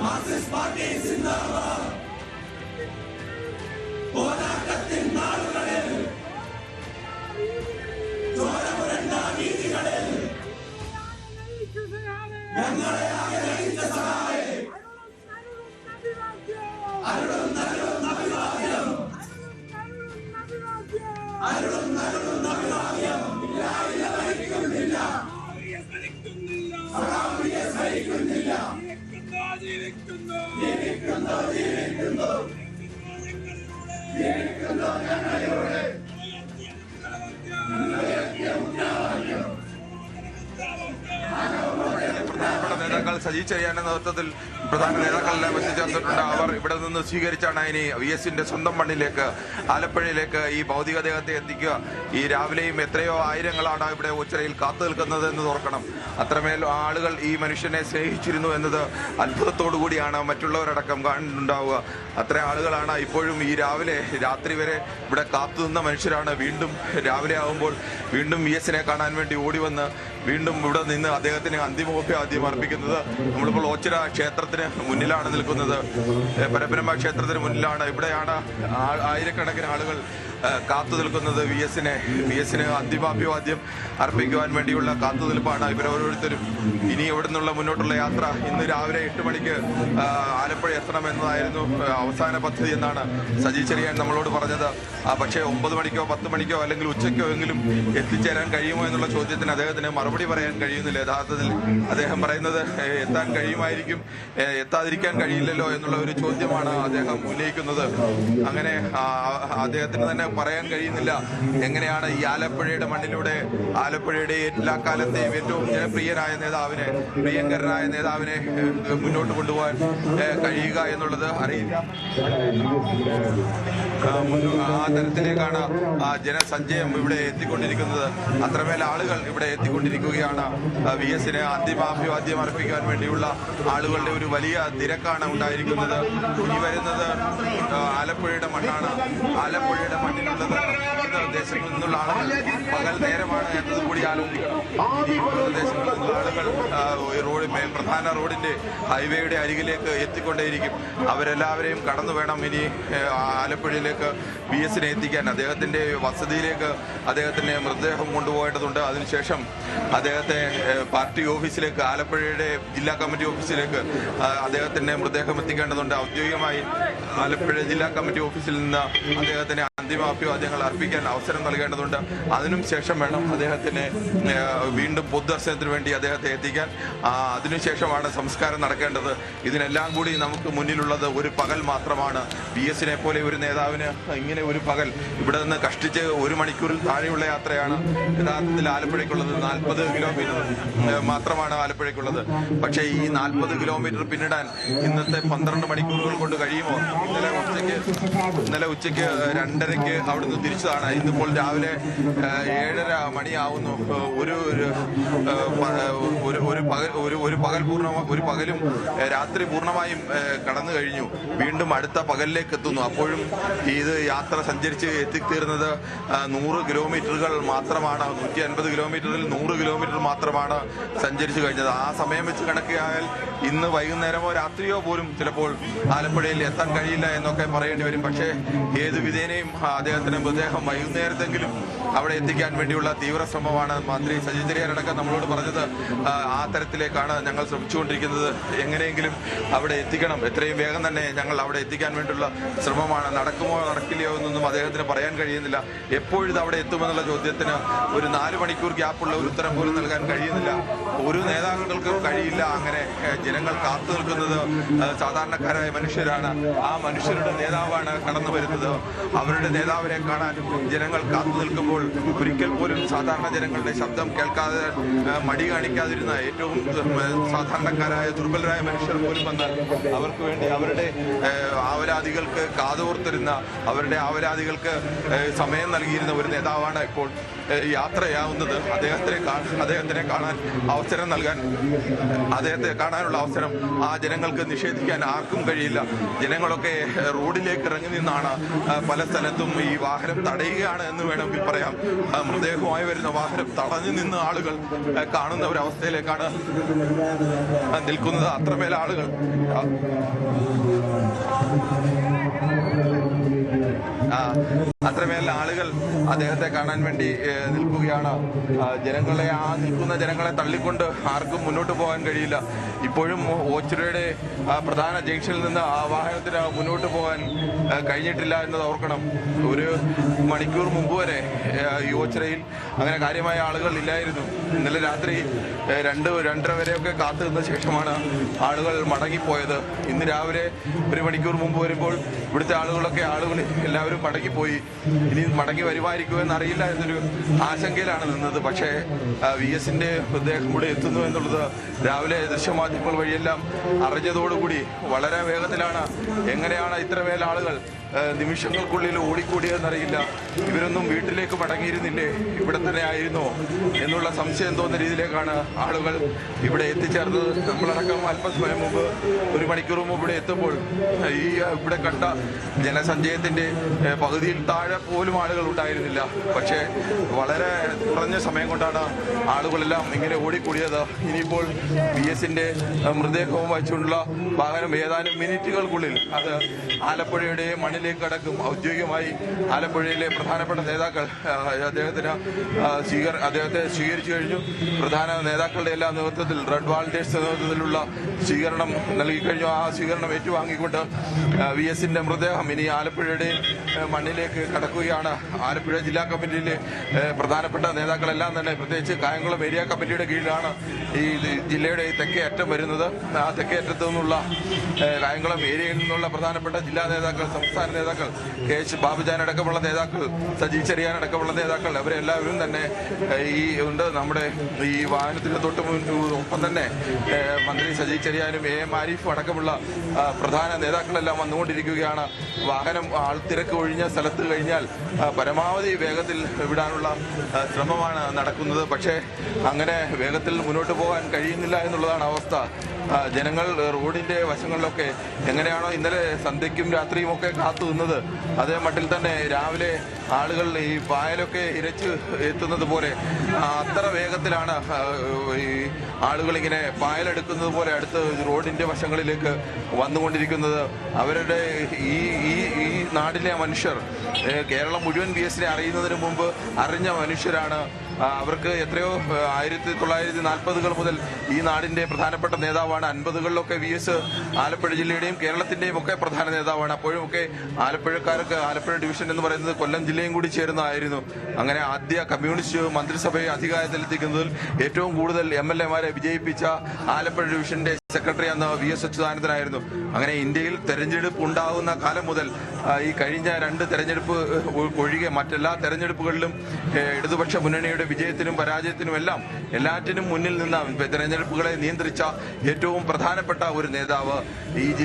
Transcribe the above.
Marxist party സിന്ദാബാദ് പോരാട്ടത്തിൻ നാളുകളിൽ ചോരമുരണ്ട വീതികളിൽ ഞങ്ങളെ പ്രധാനപ്പെട്ട നേതാക്കൾ സജി ചെറിയാന്റെ നേതൃത്വത്തിൽ പ്രധാന നേതാക്കളെല്ലാം എത്തിച്ചേർന്നിട്ടുണ്ട് അവർ ഇവിടെ നിന്ന് സ്വീകരിച്ചാണ് ഇനി വി എസിന്റെ സ്വന്തം മണ്ണിലേക്ക് ആലപ്പുഴയിലേക്ക് ഈ ഭൗതികദേഹത്തെ എത്തിക്കുക. ഈ രാവിലെയും എത്രയോ ആയിരങ്ങളാണ് ഇവിടെ ഉച്ചരയിൽ കാത്തു നിൽക്കുന്നത് എന്ന് ഓർക്കണം. അത്രമേൽ ആളുകൾ ഈ മനുഷ്യനെ സ്നേഹിച്ചിരുന്നു എന്നത് അത്ഭുതത്തോടു കൂടിയാണ് മറ്റുള്ളവരടക്കം കാണുന്നുണ്ടാവുക. അത്ര ആളുകളാണ് ഇപ്പോഴും ഈ രാവിലെ രാത്രി വരെ ഇവിടെ കാത്തു നിന്ന മനുഷ്യരാണ്. വീണ്ടും രാവിലെ ആകുമ്പോൾ വീണ്ടും വി എസിനെ കാണാൻ വേണ്ടി ഓടി വന്ന് വീണ്ടും ഇവിടെ നിന്ന് അദ്ദേഹത്തിന് അന്തിമോപാദ്യം അർപ്പിക്കുന്നത് നമ്മളിപ്പോൾ ഓച്ചിറ ക്ഷേത്രത്തിന് മുന്നിലാണ് നിൽക്കുന്നത്. പരപ്പനമ്പ ക്ഷേത്രത്തിന് മുന്നിലാണ്. ഇവിടെയാണ് ആയിരക്കണക്കിന് ആളുകൾ കാത്തു നിൽക്കുന്നത് വി എസിനെ വി എസിന് അന്തിമാഭിവാദ്യം അർപ്പിക്കുവാൻ വേണ്ടിയുള്ള കാത്തുനിൽപ്പാണ് ഇവരോരോരുത്തരും ഇനി ഇവിടെ നിന്നുള്ള മുന്നോട്ടുള്ള യാത്ര ഇന്ന് രാവിലെ എട്ട് മണിക്ക് ആലപ്പുഴ എത്തണം എന്നതായിരുന്നു അവസാന പദ്ധതി എന്നാണ് സജി ചെറിയാൻ നമ്മളോട് പറഞ്ഞത്. പക്ഷേ ഒമ്പത് മണിക്കോ പത്ത് മണിക്കോ അല്ലെങ്കിൽ ഉച്ചയ്ക്കോ എങ്കിലും എത്തിച്ചേരാൻ കഴിയുമോ എന്നുള്ള ചോദ്യത്തിന് അദ്ദേഹത്തിന് മറുപടി പറയാൻ കഴിയുന്നില്ല. യഥാർത്ഥത്തിൽ അദ്ദേഹം പറയുന്നത് എത്താൻ കഴിയുമായിരിക്കും എത്താതിരിക്കാൻ കഴിയില്ലല്ലോ എന്നുള്ള ഒരു ചോദ്യമാണ് അദ്ദേഹം ഉന്നയിക്കുന്നത്. അങ്ങനെ അദ്ദേഹത്തിന് തന്നെ പറയാൻ കഴിയുന്നില്ല. എങ്ങനെയാണ് ഈ ആലപ്പുഴയുടെ മണ്ണിലൂടെ ആലപ്പുഴയുടെ എല്ലാ കാലത്തെയും ഏറ്റവും ജനപ്രിയനായ നേതാവിനെ പ്രിയങ്കരനായ നേതാവിനെ മുന്നോട്ട് കൊണ്ടുപോകാൻ കഴിയുക എന്നുള്ളത് അറിയില്ല. ആ, തരത്തിലേക്കാണ് ആ ജനസഞ്ചയം ഇവിടെ എത്തിക്കൊണ്ടിരിക്കുന്നത്. അത്രമേൽ ആളുകൾ ഇവിടെ എത്തിക്കൊണ്ടിരിക്കുകയാണ്. വി എസിന് അന്തിമാഭിവാദ്യം അർപ്പിക്കാൻ വേണ്ടിയുള്ള ആളുകളുടെ ഒരു വലിയ തിരക്കാണ് ഉണ്ടായിരിക്കുന്നത്. ഇനി വരുന്നത് ആലപ്പുഴയുടെ മണ്ണാണ്. ആലപ്പുഴയുടെ മണ്ണിലുള്ളത് വിവിധ ദേശങ്ങളിൽ നിന്നുള്ള ആളുകൾ പകൽ നേരമാണ് എന്നത് കൂടി ആലോചിക്കണം ആളുകൾ റോഡ് പ്രധാന റോഡിന്റെ ഹൈവേയുടെ അരികിലേക്ക് എത്തിക്കൊണ്ടേയിരിക്കും അവരെല്ലാവരെയും കടന്നു വേണം ഇനി ആലപ്പുഴയിലേക്ക് ബി എസിനെ എത്തിക്കാൻ അദ്ദേഹത്തിന്റെ വസതിയിലേക്ക് അദ്ദേഹത്തിന്റെ മൃതദേഹം കൊണ്ടുപോകേണ്ടതുണ്ട് അതിനുശേഷം അദ്ദേഹത്തെ പാർട്ടി ഓഫീസിലേക്ക് ആലപ്പുഴയുടെ ജില്ലാ കമ്മിറ്റി ഓഫീസിലേക്ക് അദ്ദേഹത്തിന്റെ മൃതദേഹം എത്തിക്കേണ്ടതുണ്ട് ഔദ്യോഗികമായി ആലപ്പുഴ ജില്ലാ കമ്മിറ്റി ഓഫീസിൽ നിന്ന് അദ്ദേഹത്തിന് അന്തിമാഭിവാദ്യങ്ങൾ അർപ്പിക്കാൻ അവസരം നൽകേണ്ടതുണ്ട്. അതിനും ശേഷം വേണം അദ്ദേഹത്തിന് വീണ്ടും പൊതുദർശനത്തിന് വേണ്ടി അദ്ദേഹത്തെ എത്തിക്കാൻ. അതിനുശേഷമാണ് സംസ്കാരം നടക്കേണ്ടത്. ഇതിനെല്ലാം കൂടി നമുക്ക് മുന്നിലുള്ളത് ഒരു പകൽ മാത്രമാണ്. ബി എസിനെ പോലെ ഒരു നേതാവിന് ഇങ്ങനെ ഒരു പകൽ ഇവിടെ നിന്ന് കഷ്ടിച്ച് ഒരു മണിക്കൂറിൽ താഴെയുള്ള യാത്രയാണ് യഥാർത്ഥത്തിൽ ആലപ്പുഴയ്ക്കുള്ളത്. നാൽപ്പത് കിലോമീറ്റർ മാത്രമാണ് ആലപ്പുഴയ്ക്കുള്ളത്. പക്ഷേ ഈ നാൽപ്പത് കിലോമീറ്റർ പിന്നിടാൻ ഇന്നത്തെ പന്ത്രണ്ട് മണിക്കൂറുകൾ കൊണ്ട് കഴിയുമോ? ഇന്നലെ ഉച്ചയ്ക്ക് ഇന്നലെ ഉച്ചയ്ക്ക് രണ്ടരയ്ക്ക് അവിടുന്ന് തിരിച്ചതാണ്. ഇന്നിപ്പോൾ രാവിലെ ഏഴര മണിയാവുന്നു. ഒരു ഒരു പകൽ ഒരു ഒരു പകൽ പൂർണ ഒരു പകലും രാത്രി പൂർണമായും കടന്നു കഴിഞ്ഞു. വീണ്ടും അടുത്ത പകലിലേക്ക് എത്തുന്നു. അപ്പോഴും ഇത് യാത്ര സഞ്ചരിച്ച് എത്തിത്തീർന്നത് നൂറ് കിലോമീറ്ററുകൾ മാത്രമാണ്. നൂറ്റി അൻപത് കിലോമീറ്ററിൽ നൂറ് കിലോമീറ്റർ മാത്രമാണ് സഞ്ചരിച്ചു കഴിഞ്ഞത്. ആ സമയം വെച്ച് കണക്കിയായാൽ ഇന്ന് വൈകുന്നേരമോ രാത്രിയോ പോലും ചിലപ്പോൾ ആലപ്പുഴയിൽ എത്താൻ കഴിയില്ല എന്നൊക്കെ പറയേണ്ടി വരും. പക്ഷേ ഏത് വിധേനയും ആ, അദ്ദേഹത്തിന് മൃതദേഹം വൈകുന്നേരത്തെങ്കിലും അവിടെ എത്തിക്കാൻ വേണ്ടിയുള്ള തീവ്ര ശ്രമമാണ് മന്ത്രി സജി ചെറിയാനടക്കം നമ്മളോട് പറഞ്ഞത്. ആ, തരത്തിലേക്കാണ് ഞങ്ങൾ ശ്രമിച്ചുകൊണ്ടിരിക്കുന്നത്. എങ്ങനെയെങ്കിലും അവിടെ എത്തിക്കണം. എത്രയും വേഗം തന്നെ ഞങ്ങൾ അവിടെ എത്തിക്കാൻ വേണ്ടിയുള്ള ശ്രമമാണ്. നടക്കുമോ നടക്കില്ലയോ എന്നൊന്നും അദ്ദേഹത്തിന് പറയാൻ കഴിയുന്നില്ല. എപ്പോഴിത് അവിടെ എത്തുമെന്നുള്ള ചോദ്യത്തിന് ഒരു നാല് മണിക്കൂർ ഗ്യാപ്പുള്ള ഒരു ഉത്തരം പോലും നൽകാൻ കഴിയുന്നില്ല. ഒരു നേതാക്കൾക്കും കഴിയില്ല. അങ്ങനെ ജനങ്ങൾ കാത്തു നിൽക്കുന്നത് സാധാരണക്കാരായ മനുഷ്യരാണ്. ആ മനുഷ്യരുടെ നേതാവാണ് കടന്നു വരുന്നത് അവരുടെ നേതാവിനെ കാണാൻ ജനങ്ങൾ കാത്തു നിൽക്കുമ്പോൾ ഒരിക്കൽ പോലും സാധാരണ ജനങ്ങളുടെ ശബ്ദം കേൾക്കാതെ മടി കാണിക്കാതിരുന്ന ഏറ്റവും സാധാരണക്കാരായ ദുർബലരായ മനുഷ്യർ പോലും വന്നാൽ അവർക്ക് വേണ്ടി അവരുടെ ആവരാധികൾക്ക് കാതോർത്തിരുന്ന അവരുടെ ആവരാധികൾക്ക് സമയം നൽകിയിരുന്ന ഒരു നേതാവാണ് ഇപ്പോൾ യാത്രയാവുന്നത് അദ്ദേഹത്തെ കാ- അദ്ദേഹത്തിനെ കാണാൻ അവസരം നൽകാൻ അദ്ദേഹത്തെ കാണാനുള്ള അവസരം ആ ജനങ്ങൾക്ക് നിഷേധിക്കാൻ ആർക്കും കഴിയില്ല. ജനങ്ങളൊക്കെ റോഡിലേക്ക് ഇറങ്ങി നിന്നാണ് പല സ്ഥലത്തും ഈ വാഹനം തടയുകയാണ് എന്ന് വേണമെങ്കിൽ പറയാം. മൃതദേഹമായി വരുന്ന വാഹനം തടഞ്ഞു നിന്ന് ആളുകൾ കാണുന്ന ഒരു അവസ്ഥയിലേക്കാണ് നിൽക്കുന്നത്. അത്രമേൽ ആളുകൾ ആ, അത്രമേൽ ആളുകൾ അദ്ദേഹത്തെ കാണാൻ വേണ്ടി നിൽക്കുകയാണ്. ജനങ്ങളെ ആ നിൽക്കുന്ന ജനങ്ങളെ തള്ളിക്കൊണ്ട് ആർക്കും മുന്നോട്ട് പോകാൻ കഴിയില്ല. ഇപ്പോഴും ഓച്ചിറയുടെ പ്രധാന ജംഗ്ഷനിൽ നിന്ന് ആ വാഹനത്തിന് മുന്നോട്ട് പോകാൻ കഴിഞ്ഞിട്ടില്ല എന്നത് ഓർക്കണം. ഒരു മണിക്കൂർ മുമ്പ് വരെ ഈ ഓച്ചിറയിൽ അങ്ങനെ കാര്യമായ ആളുകൾ ഇല്ലായിരുന്നു. ഇന്നലെ രാത്രി രണ്ട് രണ്ടര വരെയൊക്കെ കാത്തു നിന്ന ശേഷമാണ് ആളുകൾ മടങ്ങിപ്പോയത്. ഇന്ന് രാവിലെ ഒരു മണിക്കൂർ മുമ്പ് വരുമ്പോൾ ഇവിടുത്തെ ആളുകളൊക്കെ ആളുകൾ എല്ലാവരും മടങ്ങിപ്പോയി. ഇനി മടങ്ങി വരുമായിരിക്കുമോ എന്നറിയില്ല എന്നൊരു ആശങ്കയിലാണ് നിന്നത്. പക്ഷേ വി എസിന്റെ മൃതദേഹം കൂടെ എത്തുന്നു എന്നുള്ളത് രാവിലെ ദൃശ്യമാധ്യമങ്ങൾ വഴിയെല്ലാം അറിഞ്ഞതോടുകൂടി വളരെ വേഗത്തിലാണ് എങ്ങനെയാണ് ഇത്രമേൽ ആളുകൾ നിമിഷങ്ങൾക്കുള്ളിൽ ഓടിക്കൂടിയതെന്നറിയില്ല. ഇവരൊന്നും വീട്ടിലേക്ക് മടങ്ങിയിരുന്നില്ലേ? ഇവിടെ തന്നെ ആയിരുന്നോ? എന്നുള്ള സംശയം തോന്നുന്ന രീതിയിലേക്കാണ് ആളുകൾ ഇവിടെ എത്തിച്ചേർന്നത്. നമ്മളടക്കം അല്പസമയം മുമ്പ് ഒരു മണിക്കൂർ മുമ്പ് ഇവിടെ എത്തുമ്പോൾ ഈ ഇവിടെ കണ്ട ജനസഞ്ചയത്തിന്റെ പകുതിയിൽ താഴെ പോലും ആളുകൾ ഉണ്ടായിരുന്നില്ല. പക്ഷേ വളരെ കുറഞ്ഞ സമയം കൊണ്ടാണ് ആളുകളെല്ലാം ഇങ്ങനെ ഓടിക്കൂടിയത്. ഇനിയിപ്പോൾ ബി എസിന്റെ മൃതദേഹവും വഹിച്ചുകൊണ്ടുള്ള വാഹനം ഏതാനും മിനിറ്റുകൾക്കുള്ളിൽ അത് ആലപ്പുഴയുടെ മണ്ണിലേക്ക് കടക്കും. ഔദ്യോഗികമായി ആലപ്പുഴയിലെ പ്രധാനപ്പെട്ട നേതാക്കൾ അദ്ദേഹത്തിന് സ്വീകർ അദ്ദേഹത്തെ സ്വീകരിച്ചു കഴിഞ്ഞു. പ്രധാന നേതാക്കളുടെ എല്ലാ നേതൃത്വത്തിൽ റെഡ് വാളണ്ടിയേഴ്സ് നേതൃത്വത്തിലുള്ള സ്വീകരണം നൽകിക്കഴിഞ്ഞു ആ സ്വീകരണം ഏറ്റുവാങ്ങിക്കൊണ്ട് വി എസിന്റെ മൃതദേഹം ഇനി ആലപ്പുഴയുടെ മണ്ണിലേക്ക് കടക്കുകയാണ്. ആലപ്പുഴ ജില്ലാ കമ്മിറ്റിയിലെ പ്രധാനപ്പെട്ട നേതാക്കളെല്ലാം തന്നെ പ്രത്യേകിച്ച് കായംകുളം ഏരിയ കമ്മിറ്റിയുടെ കീഴിലാണ് ഈ ജില്ലയുടെ തെക്കേ അറ്റം വരുന്നത്. ആ തെക്കേ അറ്റത്തു നിന്നുള്ള കായംകുളം ഏരിയയിൽ നിന്നുള്ള പ്രധാനപ്പെട്ട ജില്ലാ നേതാക്കൾ സംസ്ഥാന നേതാക്കൾ കെ എച്ച് ബാബുജാൻ അടക്കമുള്ള നേതാക്കൾ സജി ചെറിയാൻ അടക്കമുള്ള നേതാക്കൾ അവരെല്ലാവരും തന്നെ ഈ ഉണ്ട്. നമ്മുടെ ഈ വാഹനത്തിന് തൊട്ട് ഒപ്പം തന്നെ മന്ത്രി സജി ചെറിയാനും എ എം ആരിഫും അടക്കമുള്ള പ്രധാന നേതാക്കളെല്ലാം വന്നുകൊണ്ടിരിക്കുകയാണ്. വാഹനം ആൾ തിരക്ക് ഒഴിഞ്ഞ സ്ഥലത്ത് കഴിഞ്ഞാൽ പരമാവധി വേഗത്തിൽ വിടാനുള്ള ശ്രമമാണ് നടക്കുന്നത്. പക്ഷേ അങ്ങനെ വേഗത്തിൽ മുന്നോട്ട് പോകാൻ കഴിയുന്നില്ല എന്നുള്ളതാണ് അവസ്ഥ. ജനങ്ങൾ റോഡിന്റെ വശങ്ങളിലൊക്കെ എങ്ങനെയാണോ ഇന്നലെ സന്ധ്യയ്ക്കും രാത്രിയും ഒക്കെ കാത്തു നിന്നത്. അതേ മട്ടിൽ തന്നെ രാവിലെ ആളുകൾ ഈ പായലൊക്കെ ഇരച്ച് എത്തുന്നത് പോലെ അത്ര വേഗത്തിലാണ് ഈ ആളുകൾ ഇങ്ങനെ പായലെടുക്കുന്നത് പോലെ അടുത്ത് റോഡിന്റെ വശങ്ങളിലേക്ക് വന്നുകൊണ്ടിരിക്കുന്നത്. അവരുടെ ഈ ഈ ഈ നാടിലെ മനുഷ്യർ കേരളം മുഴുവൻ ബി എസിനെ അറിയുന്നതിന് മുമ്പ് അറിഞ്ഞ മനുഷ്യരാണ്. അവർക്ക് എത്രയോ ആയിരത്തി തൊള്ളായിരത്തി നാൽപ്പതുകൾ മുതൽ ഈ നാടിന്റെ പ്രധാനപ്പെട്ട നേതാവാണ്. അൻപതുകളിലൊക്കെ വി എസ് ആലപ്പുഴ ജില്ലയുടെയും കേരളത്തിന്റെയും ഒക്കെ പ്രധാന നേതാവാണ്. അപ്പോഴും ഒക്കെ ആലപ്പുഴക്കാർക്ക് ആലപ്പുഴ ഡിവിഷൻ എന്ന് പറയുന്നത് കൊല്ലം ജില്ലയും കൂടി ചേരുന്നതായിരുന്നു. അങ്ങനെ ആദ്യ കമ്മ്യൂണിസ്റ്റ് മന്ത്രിസഭയെ അധികാരത്തിലെത്തിക്കുന്നതിൽ ഏറ്റവും കൂടുതൽ എം എൽ എമാരെ വിജയിപ്പിച്ച ആലപ്പുഴ ഡിവിഷന്റെ സെക്രട്ടറി അന്ന് വി എസ് അച്യുതാനന്ദനായിരുന്നു. അങ്ങനെ ഇന്ത്യയിൽ തെരഞ്ഞെടുപ്പ് ഉണ്ടാകുന്ന കാലം മുതൽ ഈ കഴിഞ്ഞ രണ്ട് തെരഞ്ഞെടുപ്പ് ഒഴികെ മറ്റെല്ലാ തെരഞ്ഞെടുപ്പുകളിലും ഇടതുപക്ഷ മുന്നണിയുടെ വിജയത്തിനും പരാജയത്തിനും എല്ലാം എല്ലാറ്റിനും മുന്നിൽ നിന്ന തെരഞ്ഞെടുപ്പുകളെ നിയന്ത്രിച്ച ഏറ്റവും പ്രധാനപ്പെട്ട ഒരു നേതാവ് ഈ